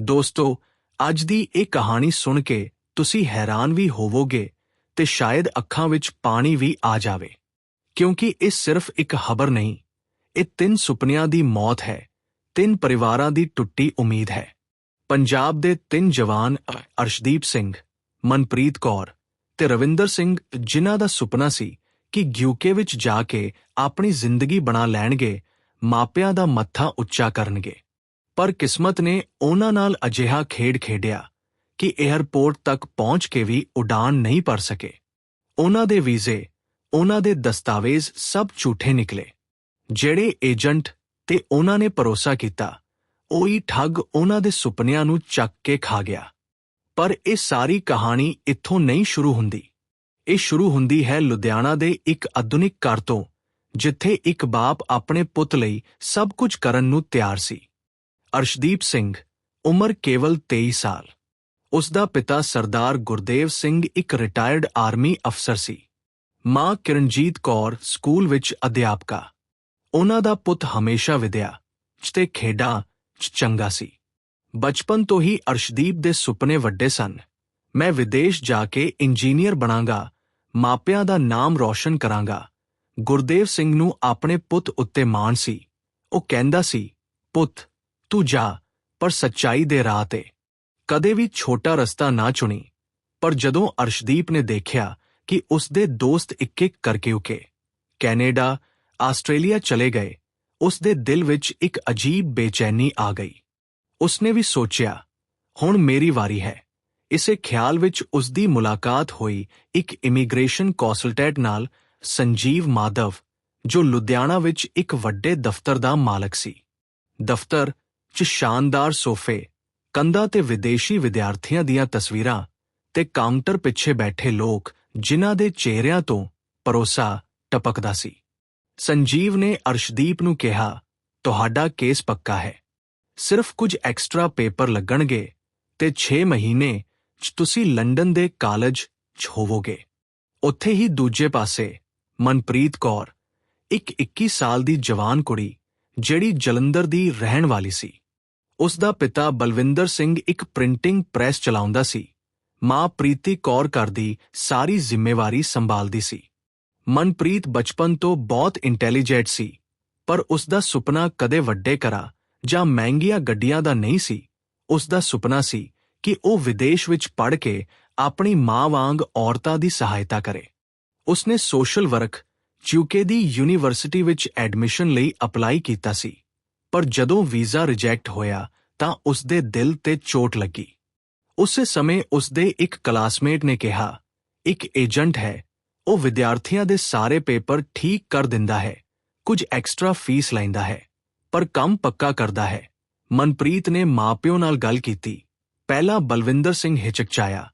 ਦੋਸਤੋ, ਅੱਜ ਦੀ ਇਹ ਕਹਾਣੀ ਸੁਣ ਕੇ ਤੁਸੀਂ ਹੈਰਾਨ ਵੀ ਹੋਵੋਗੇ ਤੇ ਸ਼ਾਇਦ ਅੱਖਾਂ ਵਿੱਚ ਪਾਣੀ ਵੀ ਆ ਜਾਵੇ। ਕਿਉਂਕਿ ਇਹ ਸਿਰਫ ਇੱਕ ਖਬਰ ਨਹੀਂ, ਇਹ ਤਿੰਨ ਸੁਪਨਿਆਂ ਦੀ ਮੌਤ ਹੈ, ਤਿੰਨ ਪਰਿਵਾਰਾਂ ਦੀ ਟੁੱਟੀ ਉਮੀਦ ਹੈ। ਪੰਜਾਬ ਦੇ ਤਿੰਨ ਜਵਾਨ ਅਰਸ਼ਦੀਪ ਸਿੰਘ, ਮਨਪ੍ਰੀਤ ਕੌਰ ਤੇ ਰਵਿੰਦਰ ਸਿੰਘ ਜਿਨ੍ਹਾਂ ਦਾ ਸੁਪਨਾ ਸੀ ਕਿ ਯੂਕੇ ਵਿੱਚ ਜਾ ਕੇ ਆਪਣੀ ਜ਼ਿੰਦਗੀ ਬਣਾ ਲੈਣਗੇ, ਮਾਪਿਆਂ ਦਾ ਮੱਥਾ ਉੱਚਾ ਕਰਨਗੇ। ਪਰ ਕਿਸਮਤ ਨੇ ਉਹਨਾਂ ਨਾਲ ਅਜਿਹਾ ਖੇਡ ਖੇਡਿਆ ਕਿ 에ਅਰਪੋਰਟ ਤੱਕ ਪਹੁੰਚ ਕੇ ਵੀ ਉਡਾਨ ਨਹੀਂ ਭਰ ਸਕੇ। ਉਹਨਾਂ ਦੇ ਵੀਜ਼ੇ, ਉਹਨਾਂ ਦੇ ਦਸਤਾਵੇਜ਼ ਸਭ ਝੂਠੇ ਨਿਕਲੇ। ਜਿਹੜੇ ਏਜੰਟ ਤੇ ਉਹਨਾਂ ਨੇ ਭਰੋਸਾ ਕੀਤਾ, ਉਹੀ ਠੱਗ ਉਹਨਾਂ ਦੇ ਸੁਪਨਿਆਂ ਨੂੰ ਚੱਕ ਕੇ ਖਾ ਗਿਆ। ਪਰ ਇਹ ਸਾਰੀ ਕਹਾਣੀ ਇੱਥੋਂ ਨਹੀਂ ਸ਼ੁਰੂ ਹੁੰਦੀ। ਇਹ ਸ਼ੁਰੂ ਹੁੰਦੀ ਹੈ ਲੁਧਿਆਣਾ ਦੇ ਇੱਕ ਆਧੁਨਿਕ ਘਰ ਤੋਂ, ਜਿੱਥੇ ਇੱਕ ਬਾਪ ਆਪਣੇ ਪੁੱਤ ਲਈ ਸਭ ਕੁਝ ਕਰਨ ਨੂੰ ਤਿਆਰ ਸੀ। ਅਰਸ਼ਦੀਪ ਸਿੰਘ, ਉਮਰ ਕੇਵਲ 23 ਸਾਲ। ਉਸ ਦਾ ਪਿਤਾ ਸਰਦਾਰ ਗੁਰਦੇਵ ਸਿੰਘ ਇੱਕ ਰਿਟਾਇਰਡ ਆਰਮੀ ਅਫਸਰ ਸੀ। ਮਾਂ ਕਿਰਨਜੀਤ ਕੌਰ ਸਕੂਲ ਵਿੱਚ ਅਧਿਆਪਕਾ। ਉਹਨਾਂ ਦਾ ਪੁੱਤ ਹਮੇਸ਼ਾ ਵਿਦਿਆ 'ਚ ਤੇ ਖੇਡਾਂ 'ਚ ਚੰਗਾ ਸੀ। ਬਚਪਨ ਤੋਂ ਹੀ ਅਰਸ਼ਦੀਪ ਦੇ ਸੁਪਨੇ ਵੱਡੇ ਸਨ। ਮੈਂ ਵਿਦੇਸ਼ ਜਾ ਕੇ ਇੰਜੀਨੀਅਰ ਬਣਾਂਗਾ, ਮਾਪਿਆਂ ਦਾ ਨਾਮ ਰੌਸ਼ਨ ਕਰਾਂਗਾ। ਗੁਰਦੇਵ ਸਿੰਘ ਨੂੰ ਆਪਣੇ ਪੁੱਤ ਉੱਤੇ ਮਾਣ ਸੀ। ਉਹ ਕਹਿੰਦਾ ਸੀ, ਪੁੱਤ ਤੂੰ ਜਾ, ਪਰ ਸੱਚਾਈ ਦੇ ਰਾਹ ਤੇ। ਕਦੇ ਵੀ ਛੋਟਾ ਰਸਤਾ ਨਾ ਚੁਣੀ। ਪਰ ਜਦੋਂ ਅਰਸ਼ਦੀਪ ਨੇ ਦੇਖਿਆ ਕਿ ਉਸ ਦੇ ਦੋਸਤ ਇੱਕ ਇੱਕ ਕਰਕੇ ਉਕੇ, ਕੈਨੇਡਾ, ਆਸਟ੍ਰੇਲੀਆ ਚਲੇ ਗਏ, ਉਸ ਦੇ ਦਿਲ ਵਿੱਚ ਇੱਕ ਅਜੀਬ ਬੇਚੈਨੀ ਆ ਗਈ। ਉਸਨੇ ਵੀ ਸੋਚਿਆ, ਹੁਣ ਮੇਰੀ ਵਾਰੀ ਹੈ। ਇਸੇ ਖਿਆਲ ਵਿੱਚ ਉਸ ਦੀ ਮੁਲਾਕਾਤ ਹੋਈ ਇੱਕ ਇਮੀਗ੍ਰੇਸ਼ਨ ਕੌਂਸਲਟੈਂਟ ਨਾਲ ਸੰਜੀਵ ਮਾਧਵ, ਜੋ ਲੁਧਿਆਣਾ ਵਿੱਚ ਇੱਕ ਵੱਡੇ ਦਫ਼ਤਰ ਦਾ ਮਾਲਕ ਸੀ। ਦਫ਼ਤਰ 'ਚ ਸ਼ਾਨਦਾਰ ਸੋਫੇ, ਕੰਧਾਂ ਤੇ ਵਿਦੇਸ਼ੀ ਵਿਦਿਆਰਥੀਆਂ ਦੀਆਂ ਤਸਵੀਰਾਂ ਤੇ ਕਾਊਂਟਰ ਪਿੱਛੇ ਬੈਠੇ ਲੋਕ ਜਿਨ੍ਹਾਂ ਦੇ ਚਿਹਰਿਆਂ ਤੋਂ ਪਰੋਸਾ ਟਪਕਦਾ ਸੀ। ਸੰਜੀਵ ਨੇ ਅਰਸ਼ਦੀਪ ਨੂੰ ਕਿਹਾ, ਤੁਹਾਡਾ ਕੇਸ ਪੱਕਾ ਹੈ। ਸਿਰਫ ਕੁਝ ਐਕਸਟਰਾ ਪੇਪਰ ਲੱਗਣਗੇ ਤੇ 6 ਮਹੀਨੇ 'ਚ ਤੁਸੀਂ ਲੰਡਨ ਦੇ ਕਾਲਜ 'ਚ ਹੋਵੋਗੇ। ਉੱਥੇ ਹੀ ਦੂਜੇ ਪਾਸੇ ਮਨਪ੍ਰੀਤ ਕੌਰ, ਇੱਕ 21 ਸਾਲ ਦੀ ਜਵਾਨ ਕੁੜੀ ਜਿਹੜੀ ਜਲੰਧਰ ਦੀ ਰਹਿਣ ਵਾਲੀ ਸੀ। ਉਸ ਦਾ ਪਿਤਾ ਬਲਵਿੰਦਰ ਸਿੰਘ ਇੱਕ ਪ੍ਰਿੰਟਿੰਗ ਪ੍ਰੈਸ ਚਲਾਉਂਦਾ ਸੀ। ਮਾਂ ਪ੍ਰੀਤੀ ਕੌਰ ਕਰਦੀ ਸਾਰੀ ਜ਼ਿੰਮੇਵਾਰੀ ਸੰਭਾਲਦੀ ਸੀ। ਮਨਪ੍ਰੀਤ ਬਚਪਨ ਤੋਂ ਬਹੁਤ ਇੰਟੈਲੀਜੈਂਟ ਸੀ, ਪਰ ਉਸ ਦਾ ਸੁਪਨਾ ਕਦੇ ਵੱਡੇ ਕਰਾ ਜਾਂ ਮਹਿੰਗੀਆਂ ਗੱਡੀਆਂ ਦਾ ਨਹੀਂ ਸੀ। ਉਸ ਦਾ ਸੁਪਨਾ ਸੀ ਕਿ ਉਹ ਵਿਦੇਸ਼ ਵਿੱਚ ਪੜ੍ਹ ਕੇ ਆਪਣੀ ਮਾਂ ਵਾਂਗ ਔਰਤਾਂ ਦੀ ਸਹਾਇਤਾ ਕਰੇ। ਉਸਨੇ ਸੋਸ਼ਲ ਵਰਕ ਯੂਕੇ ਦੀ ਯੂਨੀਵਰਸਿਟੀ ਵਿੱਚ ਐਡਮਿਸ਼ਨ ਲਈ ਅਪਲਾਈ ਕੀਤਾ ਸੀ, ਪਰ ਜਦੋਂ ਵੀਜ਼ਾ ਰਿਜੈਕਟ ਹੋਇਆ ਤਾਂ ਉਸ ਦੇ ਦਿਲ ਤੇ ਚੋਟ ਲੱਗੀ। ਉਸੇ ਸਮੇਂ ਉਸ ਦੇ ਇੱਕ ਕਲਾਸਮੇਟ ਨੇ ਕਿਹਾ, ਇੱਕ ਏਜੰਟ ਹੈ, ਉਹ ਵਿਦਿਆਰਥੀਆਂ ਦੇ ਸਾਰੇ ਪੇਪਰ ਠੀਕ ਕਰ ਦਿੰਦਾ ਹੈ, ਕੁਝ ਐਕਸਟਰਾ ਫੀਸ ਲੈਂਦਾ ਹੈ, ਪਰ ਕੰਮ ਪੱਕਾ ਕਰਦਾ ਹੈ। ਮਨਪ੍ਰੀਤ ਨੇ ਮਾਪਿਓ ਨਾਲ ਗੱਲ ਕੀਤੀ। ਪਹਿਲਾਂ ਬਲਵਿੰਦਰ ਸਿੰਘ ਹਿਚਕਚਾਇਆ,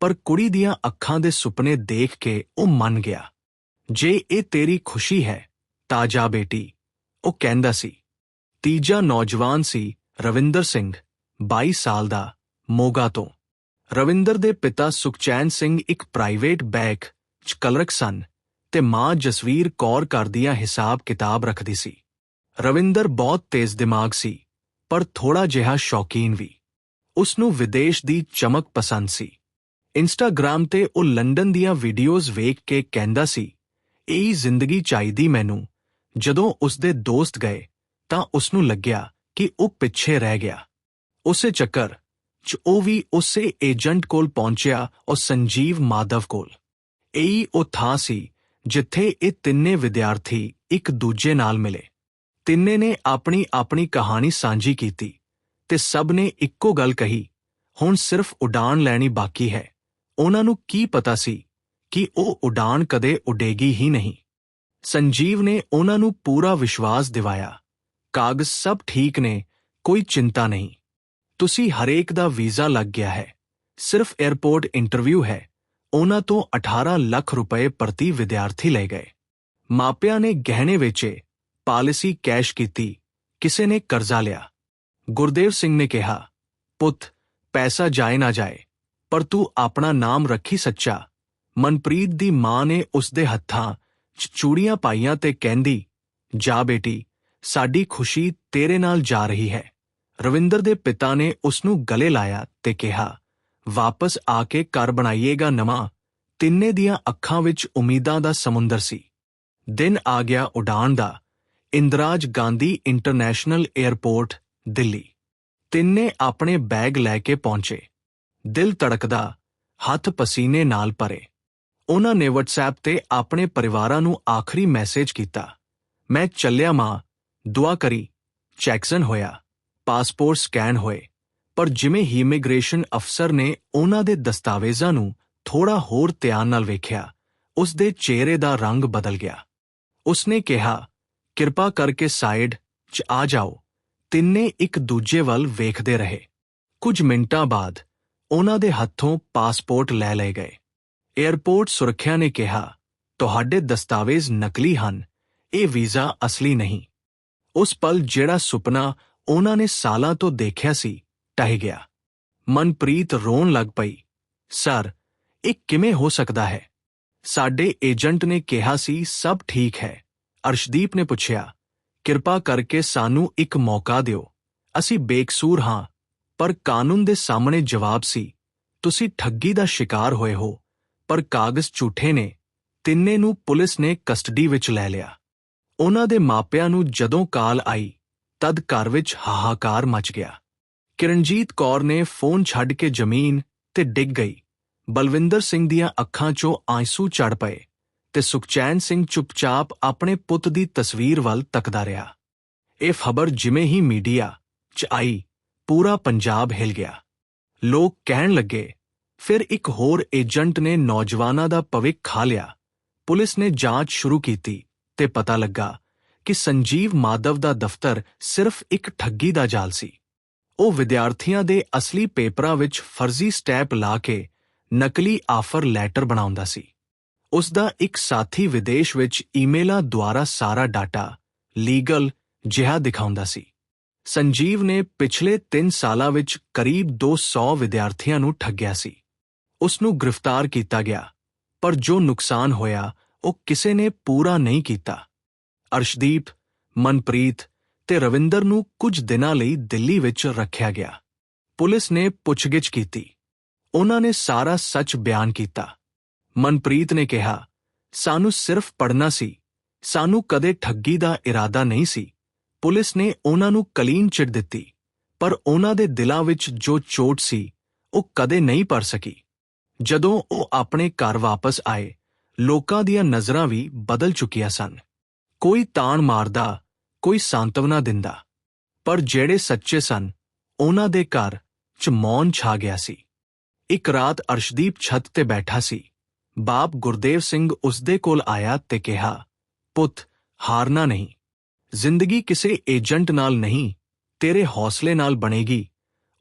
ਪਰ ਕੁੜੀ ਦੀਆਂ ਅੱਖਾਂ ਦੇ ਸੁਪਨੇ ਦੇਖ ਕੇ ਉਹ ਮੰਨ ਗਿਆ। ਜੇ ਇਹ ਤੇਰੀ ਖੁਸ਼ੀ ਹੈ ਤਾਂ ਜਾ ਬੇਟੀ। ਉਹ ਕਹਿੰਦਾ ਸੀ, ਤੀਜਾ ਨੌਜਵਾਨ ਸੀ ਰਵਿੰਦਰ ਸਿੰਘ 22 ਸਾਲ ਦਾ, ਮੋਗਾ ਤੋਂ। ਰਵਿੰਦਰ ਦੇ ਪਿਤਾ ਸੁਖਚੈਨ ਸਿੰਘ ਇੱਕ ਪ੍ਰਾਈਵੇਟ ਬੈਂਕ 'ਚ ਕਲਰਕ ਸਨ ਤੇ ਮਾਂ ਜਸਵੀਰ ਕੌਰ ਕਰਦੀਆਂ ਹਿਸਾਬ ਕਿਤਾਬ ਰੱਖਦੀ ਸੀ। ਰਵਿੰਦਰ ਬਹੁਤ ਤੇਜ਼ ਦਿਮਾਗ ਸੀ, ਪਰ ਥੋੜਾ ਜਿਹਾ ਸ਼ੌਕੀਨ ਵੀ। ਉਸ ਨੂੰ ਵਿਦੇਸ਼ ਦੀ ਚਮਕ ਪਸੰਦ ਸੀ। ਇੰਸਟਾਗ੍ਰam ਤੇ ਉਹ ਲੰਡਨ ਦੀਆਂ ਵੀਡੀਓਜ਼ ਵੇਖ ਕੇ ਕਹਿੰਦਾ ਸੀ ਇਹੀ ਜ਼ਿੰਦਗੀ ਚਾਹੀਦੀ ਮੈਨੂੰ। ਜਦੋਂ ਉਸਦੇ ਦੋਸਤ ਗਏ, ਤਾਂ ਉਸ ਨੂੰ ਲੱਗਿਆ ਕਿ ਉਹ ਪਿੱਛੇ ਰਹਿ ਗਿਆ। ਉਸੇ ਚੱਕਰ 'ਚ ਉਹ ਵੀ ਉਸੇ ਏਜੰਟ ਕੋਲ ਪਹੁੰਚਿਆ ਉਹ ਸੰਜੀਵ ਮਾਧਵ ਕੋਲ। ਇਹੀ ਉਹ ਥਾਂ ਸੀ ਜਿੱਥੇ ਇਹ ਤਿੰਨੇ ਵਿਦਿਆਰਥੀ ਇੱਕ ਦੂਜੇ ਨਾਲ ਮਿਲੇ। ਤਿੰਨੇ ਨੇ ਆਪਣੀ ਆਪਣੀ ਕਹਾਣੀ ਸਾਂਝੀ ਕੀਤੀ ਤੇ ਸਭ ਨੇ ਇੱਕੋ ਗੱਲ ਕਹੀ, ਹੁਣ ਸਿਰਫ ਉਡਾਨ ਲੈਣੀ ਬਾਕੀ ਹੈ। ਉਹਨਾਂ ਨੂੰ ਕੀ ਪਤਾ ਸੀ ਕਿ ਉਹ ਉਡਾਨ ਕਦੇ ਉਡੇਗੀ ਹੀ ਨਹੀਂ। ਸੰਜੀਵ ਨੇ ਉਹਨਾਂ ਨੂੰ ਪੂਰਾ ਵਿਸ਼ਵਾਸ ਦਿਵਾਇਆ। ਕਾਗਜ਼ ਸਭ ਠੀਕ ਨੇ, ਕੋਈ ਚਿੰਤਾ ਨਹੀਂ। ਤੁਸੀਂ ਹਰੇਕ ਦਾ ਵੀਜ਼ਾ ਲੱਗ ਗਿਆ ਹੈ। ਸਿਰਫ 에ਅਰਪੋਰਟ ਇੰਟਰਵਿਊ ਹੈ। ਉਹਨਾਂ ਤੋਂ 18 ਲੱਖ ਰੁਪਏ ਪ੍ਰਤੀ ਵਿਦਿਆਰਥੀ ਲੈ ਗਏ। ਮਾਪਿਆਂ ਨੇ ਗਹਿਣੇ ਵੇਚੇ, ਪਾਲਿਸੀ ਕੈਸ਼ ਕੀਤੀ, ਕਿਸੇ ਨੇ ਕਰਜ਼ਾ ਲਿਆ। ਗੁਰਦੇਵ ਸਿੰਘ ਨੇ ਕਿਹਾ, ਪੁੱਤ, ਪੈਸਾ ਜਾਏ ਨਾ ਜਾਏ, ਪਰ ਤੂੰ ਆਪਣਾ ਨਾਮ ਰੱਖੀ ਸੱਚਾ। ਮਨਪ੍ਰੀਤ ਦੀ ਮਾਂ ਨੇ ਉਸਦੇ ਹੱਥਾਂ 'ਚ ਚੂੜੀਆਂ ਪਾਈਆਂ ਤੇ ਕਹਿੰਦੀ, ਜਾ ਬੇਟੀ, ਸਾਡੀ ਖੁਸ਼ੀ ਤੇਰੇ ਨਾਲ ਜਾ ਰਹੀ ਹੈ। ਰਵਿੰਦਰ ਦੇ ਪਿਤਾ ਨੇ ਉਸ ਨੂੰ ਗਲੇ ਲਾਇਆ ਤੇ ਕਿਹਾ, ਵਾਪਸ ਆ ਕੇ ਘਰ ਬਣਾਈਏਗਾ ਨਵਾਂ। ਤਿੰਨੇ ਦੀਆਂ ਅੱਖਾਂ ਵਿੱਚ ਉਮੀਦਾਂ ਦਾ ਸਮੁੰਦਰ ਸੀ। ਦਿਨ ਆ ਗਿਆ ਉਡਾਣ ਦਾ। Indira Gandhi international airport Delhi. ਤਿੰਨੇ ਆਪਣੇ ਬੈਗ ਲੈ ਕੇ ਪਹੁੰਚੇ। ਦਿਲ ਤੜਕਦਾ ਹੱਥ ਪਸੀਨੇ ਨਾਲ ਭਰੇ। ਉਹਨਾਂ ਨੇ WhatsApp ਤੇ ਆਪਣੇ ਪਰਿਵਾਰਾਂ ਨੂੰ ਆਖਰੀ ਮੈਸੇਜ ਕੀਤਾ। ਮੈਂ ਚੱਲਿਆ ਮਾਂ, ਦੁਆ ਕਰੀ ਚੈਕਸਨ ਹੋਇਆ। ਪਾਸਪੋਰਟ ਸਕੈਨ ਹੋਏ। ਪਰ ਜਿਵੇਂ ਹੀ ਇਮੀਗ੍ਰੇਸ਼ਨ ਅਫਸਰ ਨੇ ਉਹਨਾਂ ਦੇ ਦਸਤਾਵੇਜ਼ਾਂ ਨੂੰ ਥੋੜਾ ਹੋਰ ਧਿਆਨ ਨਾਲ ਵੇਖਿਆ ਉਸ ਦੇ ਚਿਹਰੇ ਦਾ ਰੰਗ ਬਦਲ ਗਿਆ। ਉਸਨੇ ਕਿਹਾ, ਕਿਰਪਾ ਕਰਕੇ ਸਾਈਡ 'ਚ ਆ ਜਾਓ। ਤਿੰਨੇ ਇੱਕ ਦੂਜੇ ਵੱਲ ਵੇਖਦੇ ਰਹੇ। ਕੁਝ ਮਿੰਟਾਂ ਬਾਅਦ, ਉਹਨਾਂ ਦੇ ਹੱਥੋਂ ਪਾਸਪੋਰਟ ਲੈ ਲਏ ਗਏ। ਏਅਰਪੋਰਟ ਸੁਰੱਖਿਆ ਨੇ ਕਿਹਾ, ਤੁਹਾਡੇ ਦਸਤਾਵੇਜ਼ ਨਕਲੀ ਹਨ। ਇਹ ਵੀਜ਼ਾ ਅਸਲੀ ਨਹੀਂ। ਉਸ ਪਲ ਜਿਹੜਾ ਸੁਪਨਾ ਉਹਨਾਂ ਨੇ ਸਾਲਾਂ ਤੋਂ ਦੇਖਿਆ ਸੀ, ਟਹਿ ਗਿਆ। ਮਨਪ੍ਰੀਤ ਰੋਣ ਲੱਗ ਪਈ, ਸਰ, ਇਹ ਕਿਵੇਂ ਹੋ ਸਕਦਾ ਹੈ? ਸਾਡੇ ਏਜੰਟ ਨੇ ਕਿਹਾ ਸੀ, ਸਭ ਠੀਕ ਹੈ। ਅਰਸ਼ਦੀਪ ਨੇ ਪੁੱਛਿਆ, ਕਿਰਪਾ ਕਰਕੇ ਸਾਨੂੰ ਇੱਕ ਮੌਕਾ ਦਿਓ। ਅਸੀਂ ਬੇਕਸੂਰ ਹਾਂ। ਪਰ ਕਾਨੂੰਨ ਦੇ ਸਾਹਮਣੇ ਜਵਾਬ ਸੀ, ਤੁਸੀਂ ਠੱਗੀ ਦਾ ਸ਼ਿਕਾਰ ਹੋਏ ਹੋ। ਪਰ ਕਾਗਜ਼ ਝੂਠੇ ਨੇ। ਤਿੰਨੇ ਨੂੰ ਪੁਲਿਸ ਨੇ ਕਸਟਡੀ ਵਿੱਚ ਲੈ ਲਿਆ। ਉਹਨਾਂ ਦੇ ਮਾਪਿਆਂ ਨੂੰ ਜਦੋਂ ਕਾਲ ਆਈ, ਤਦ ਘਰ ਵਿੱਚ ਹਾਹਾਕਾਰ ਮਚ ਗਿਆ। ਕਿਰਨਜੀਤ ਕੌਰ ਨੇ ਫੋਨ ਛੱਡ ਕੇ ਜ਼ਮੀਨ ਤੇ ਡਿੱਗ ਗਈ। ਬਲਵਿੰਦਰ ਸਿੰਘ ਦੀਆਂ ਅੱਖਾਂ 'ਚੋਂ ਆਂਸੂ ਝੜ ਪਏ ਤੇ ਸੁਖਚੈਨ ਸਿੰਘ ਚੁੱਪਚਾਪ ਆਪਣੇ ਪੁੱਤ ਦੀ ਤਸਵੀਰ ਵੱਲ ਤੱਕਦਾ ਰਿਹਾ। ਇਹ ਖਬਰ ਜਿਵੇਂ ਹੀ ਮੀਡੀਆ 'ਚ ਆਈ, ਪੂਰਾ ਪੰਜਾਬ ਹਿਲ ਗਿਆ। ਲੋਕ ਕਹਿਣ ਲੱਗੇ ਫਿਰ ਇੱਕ ਹੋਰ ਏਜੰਟ ਨੇ ਨੌਜਵਾਨਾਂ ਦਾ ਭਵਿੱਖ ਖਾ ਲਿਆ। ਪੁਲਿਸ ਨੇ ਜਾਂਚ ਸ਼ੁਰੂ ਕੀਤੀ ਤੇ ਪਤਾ ਲੱਗਾ ਕਿ ਸੰਜੀਵ ਮਾਧਵ ਦਾ ਦਫ਼ਤਰ ਸਿਰਫ ਇੱਕ ਠੱਗੀ ਦਾ ਜਾਲ ਸੀ। ਉਹ ਵਿਦਿਆਰਥੀਆਂ ਦੇ ਅਸਲੀ ਪੇਪਰਾਂ ਵਿੱਚ ਫਰਜ਼ੀ ਸਟੈਪ ਲਾ ਕੇ ਨਕਲੀ ਆਫਰ ਲੈਟਰ ਬਣਾਉਂਦਾ ਸੀ। ਉਸ ਦਾ ਇੱਕ ਸਾਥੀ ਵਿਦੇਸ਼ ਵਿੱਚ ਈਮੇਲਾਂ ਦੁਆਰਾ ਸਾਰਾ ਡਾਟਾ, ਲੀਗਲ ਜਿਹਾ ਦਿਖਾਉਂਦਾ ਸੀ। ਸੰਜੀਵ ਨੇ ਪਿਛਲੇ 3 ਸਾਲਾਂ ਵਿੱਚ ਕਰੀਬ 200 ਵਿਦਿਆਰਥੀਆਂ ਨੂੰ ਠੱਗਿਆ ਸੀ। ਉਸ ਨੂੰ ਗ੍ਰਿਫਤਾਰ ਕੀਤਾ ਗਿਆ, ਪਰ ਜੋ ਨੁਕਸਾਨ ਹੋਇਆ, ਉਹ ਕਿਸੇ ਨੇ ਪੂਰਾ ਨਹੀਂ ਕੀਤਾ। ਅਰਸ਼ਦੀਪ, ਮਨਪ੍ਰੀਤ ਤੇ ਰਵਿੰਦਰ ਨੂੰ ਕੁਝ ਦਿਨਾਂ ਲਈ ਦਿੱਲੀ ਵਿੱਚ ਰੱਖਿਆ ਗਿਆ। ਪੁਲਿਸ ਨੇ ਪੁੱਛਗਿੱਛ ਕੀਤੀ। ਉਹਨਾਂ ਨੇ ਸਾਰਾ ਸੱਚ ਬਿਆਨ ਕੀਤਾ। ਮਨਪ੍ਰੀਤ ਨੇ ਕਿਹਾ, ਸਾਨੂੰ ਸਿਰਫ ਪੜਨਾ ਸੀ। ਸਾਨੂੰ ਕਦੇ ਠੱਗੀ ਦਾ ਇਰਾਦਾ ਨਹੀਂ ਸੀ। ਪੁਲਿਸ ਨੇ ਉਹਨਾਂ ਨੂੰ ਕਲੀਨ ਚਿੱਟ ਦਿੱਤੀ, ਪਰ ਉਹਨਾਂ ਦੇ ਦਿਲਾਂ ਵਿੱਚ ਜੋ ਚੋਟ ਸੀ, ਉਹ ਕਦੇ ਨਹੀਂ ਪੜ ਸਕੀ। ਜਦੋਂ ਉਹ ਆਪਣੇ ਘਰ ਵਾਪਸ ਆਏ, ਲੋਕਾਂ ਦੀਆਂ ਨਜ਼ਰਾਂ ਵੀ ਬਦਲ ਚੁੱਕੀਆਂ ਸਨ। ਕੋਈ ਤਾਣ ਮਾਰਦਾ, ਕੋਈ ਸਾਂਤਵਨਾ ਦਿੰਦਾ, ਪਰ ਜਿਹੜੇ ਸੱਚੇ ਸਨ, ਉਹਨਾਂ ਦੇ ਘਰ 'ਚ ਮੌਨ ਛਾ ਗਿਆ ਸੀ। ਇੱਕ ਰਾਤ ਅਰਸ਼ਦੀਪ ਛੱਤ ਤੇ ਬੈਠਾ ਸੀ। ਬਾਪ ਗੁਰਦੇਵ ਸਿੰਘ ਉਸਦੇ ਕੋਲ ਆਇਆ ਤੇ ਕਿਹਾ, ਪੁੱਤ, ਹਾਰਨਾ ਨਹੀਂ। ਜ਼ਿੰਦਗੀ ਕਿਸੇ ਏਜੰਟ ਨਾਲ ਨਹੀਂ, ਤੇਰੇ ਹੌਸਲੇ ਨਾਲ ਬਣੇਗੀ।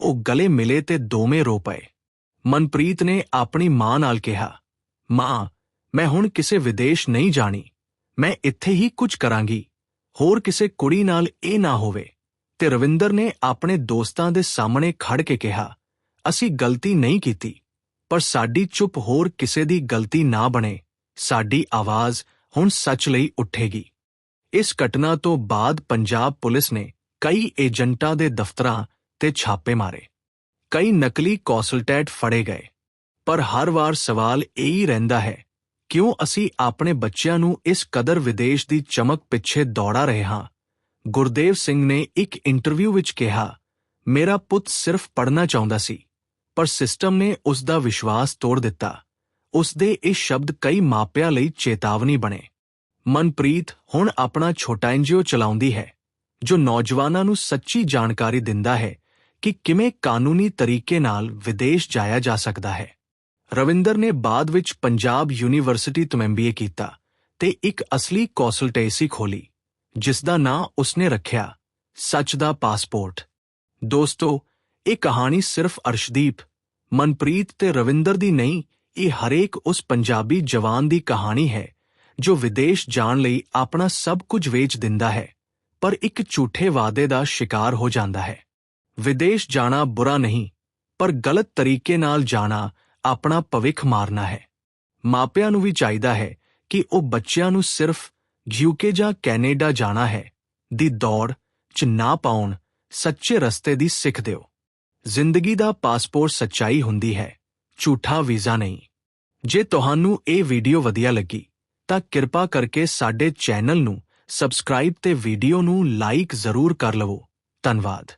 ਉਹ ਗਲੇ ਮਿਲੇ ਤੇ ਦੋਵੇਂ ਰੋ ਪਏ। ਮਨਪ੍ਰੀਤ ਨੇ ਆਪਣੀ ਮਾਂ ਨਾਲ ਕਿਹਾ, ਮਾਂ, ਮੈਂ ਹੁਣ ਕਿਸੇ ਵਿਦੇਸ਼ ਨਹੀਂ ਜਾਣੀ। ਮੈਂ ਇੱਥੇ ਹੀ ਕੁਝ ਕਰਾਂਗੀ। ਹੋਰ ਕਿਸੇ ਕੁੜੀ ਨਾਲ ਇਹ ਨਾ ਹੋਵੇ। ਤੇ ਰਵਿੰਦਰ ਨੇ ਆਪਣੇ ਦੋਸਤਾਂ ਦੇ ਸਾਹਮਣੇ ਖੜ ਕੇ ਕਿਹਾ, ਅਸੀਂ ਗਲਤੀ ਨਹੀਂ ਕੀਤੀ, ਪਰ ਸਾਡੀ ਚੁੱਪ ਹੋਰ ਕਿਸੇ ਦੀ ਗਲਤੀ ਨਾ ਬਣੇ। ਸਾਡੀ ਆਵਾਜ਼ ਹੁਣ ਸੱਚ ਲਈ ਉੱਠੇਗੀ। ਇਸ ਘਟਨਾ ਤੋਂ ਬਾਅਦ ਪੰਜਾਬ ਪੁਲਿਸ ਨੇ ਕਈ ਏਜੰਟਾਂ ਦੇ ਦਫ਼ਤਰਾਂ ਤੇ ਛਾਪੇ ਮਾਰੇ। ਕਈ ਨਕਲੀ ਕੌਂਸਲਟੈਟ ਫੜੇ ਗਏ। ਪਰ ਹਰ ਵਾਰ ਸਵਾਲ ਇਹ ਹੀ ਰਹਿੰਦਾ ਹੈ, ਕਿਉਂ ਅਸੀਂ ਆਪਣੇ ਬੱਚਿਆਂ ਨੂੰ ਇਸ ਕਦਰ ਵਿਦੇਸ਼ ਦੀ ਚਮਕ ਪਿੱਛੇ ਦੌੜਾ ਰਹੇ ਹਾਂ? ਗੁਰਦੇਵ ਸਿੰਘ ਨੇ ਇੱਕ ਇੰਟਰਵਿਊ ਵਿੱਚ ਕਿਹਾ, ਮੇਰਾ ਪੁੱਤ ਸਿਰਫ ਪੜ੍ਹਨਾ ਚਾਹੁੰਦਾ ਸੀ, ਪਰ ਸਿਸਟਮ ਨੇ ਉਸ ਦਾ ਵਿਸ਼ਵਾਸ ਤੋੜ ਦਿੱਤਾ। ਉਸ ਦੇ ਇਹ ਸ਼ਬਦ ਕਈ ਮਾਪਿਆਂ ਲਈ ਚੇਤਾਵਨੀ ਬਣੇ। ਮਨਪ੍ਰੀਤ ਹੁਣ ਆਪਣਾ ਛੋਟਾ ਐਨਜੀਓ ਚਲਾਉਂਦੀ ਹੈ, ਜੋ ਨੌਜਵਾਨਾਂ ਨੂੰ ਸੱਚੀ ਜਾਣਕਾਰੀ ਦਿੰਦਾ ਹੈ ਕਿ ਕਿਵੇਂ ਕਾਨੂੰਨੀ ਤਰੀਕੇ ਨਾਲ ਵਿਦੇਸ਼ ਜਾਇਆ ਜਾ ਸਕਦਾ ਹੈ। ਰਵਿੰਦਰ ਨੇ ਬਾਅਦ ਵਿੱਚ ਪੰਜਾਬ ਯੂਨੀਵਰਸਿਟੀ ਤੋਂ ਐਮਬੀਏ ਕੀਤਾ ਤੇ ਇੱਕ ਅਸਲੀ ਕੌਂਸਲਟੇਸੀ ਖੋਲੀ ਜਿਸ ਦਾ ਨਾਂ ਉਸਨੇ ਰੱਖਿਆ, ਸੱਚ ਦਾ ਪਾਸਪੋਰਟ। ਦੋਸਤੋ, ਇਹ ਕਹਾਣੀ ਸਿਰਫ ਅਰਸ਼ਦੀਪ, ਮਨਪ੍ਰੀਤ ਤੇ ਰਵਿੰਦਰ ਦੀ ਨਹੀਂ, ਇਹ ਹਰੇਕ ਉਸ ਪੰਜਾਬੀ ਜਵਾਨ ਦੀ ਕਹਾਣੀ ਹੈ, ਜੋ ਵਿਦੇਸ਼ ਜਾਣ ਲਈ ਆਪਣਾ ਸਭ ਕੁਝ ਵੇਚ ਦਿੰਦਾ ਹੈ, ਪਰ ਇੱਕ ਝੂਠੇ ਵਾਅਦੇ ਦਾ ਸ਼ਿਕਾਰ ਹੋ ਜਾਂਦਾ ਹੈ। ਵਿਦੇਸ਼ ਜਾਣਾ ਬੁਰਾ ਨਹੀਂ, ਪਰ ਗਲਤ ਤਰੀਕੇ ਨਾਲ ਜਾਣਾ ਆਪਣਾ ਭਵਿੱਖ ਮਾਰਨਾ ਹੈ। ਮਾਪਿਆਂ ਨੂੰ ਵੀ ਚਾਹੀਦਾ ਹੈ ਕਿ ਉਹ ਬੱਚਿਆਂ ਨੂੰ ਸਿਰਫ ਯੂਕੇ ਜਾਂ ਕੈਨੇਡਾ ਜਾਣਾ ਹੈ, ਦੀ ਦੌੜ 'ਚ ਨਾ ਪਾਉਣ, ਸੱਚੇ ਰਸਤੇ ਦੀ ਸਿੱਖ ਦਿਓ। ਜ਼ਿੰਦਗੀ ਦਾ ਪਾਸਪੋਰਟ ਸੱਚਾਈ ਹੁੰਦੀ ਹੈ, ਝੂਠਾ ਵੀਜ਼ਾ ਨਹੀਂ। ਜੇ ਤੁਹਾਨੂੰ ਇਹ ਵੀਡੀਓ ਵਧੀਆ ਲੱਗੀ, ਤਾਂ ਕਿਰਪਾ ਕਰਕੇ ਸਾਡੇ ਚੈਨਲ ਨੂੰ ਸਬਸਕ੍ਰਾਈਬ ਤੇ ਵੀਡੀਓ ਨੂੰ ਲਾਈਕ ਜ਼ਰੂਰ ਕਰ ਲਵੋ। ਧੰਨਵਾਦ।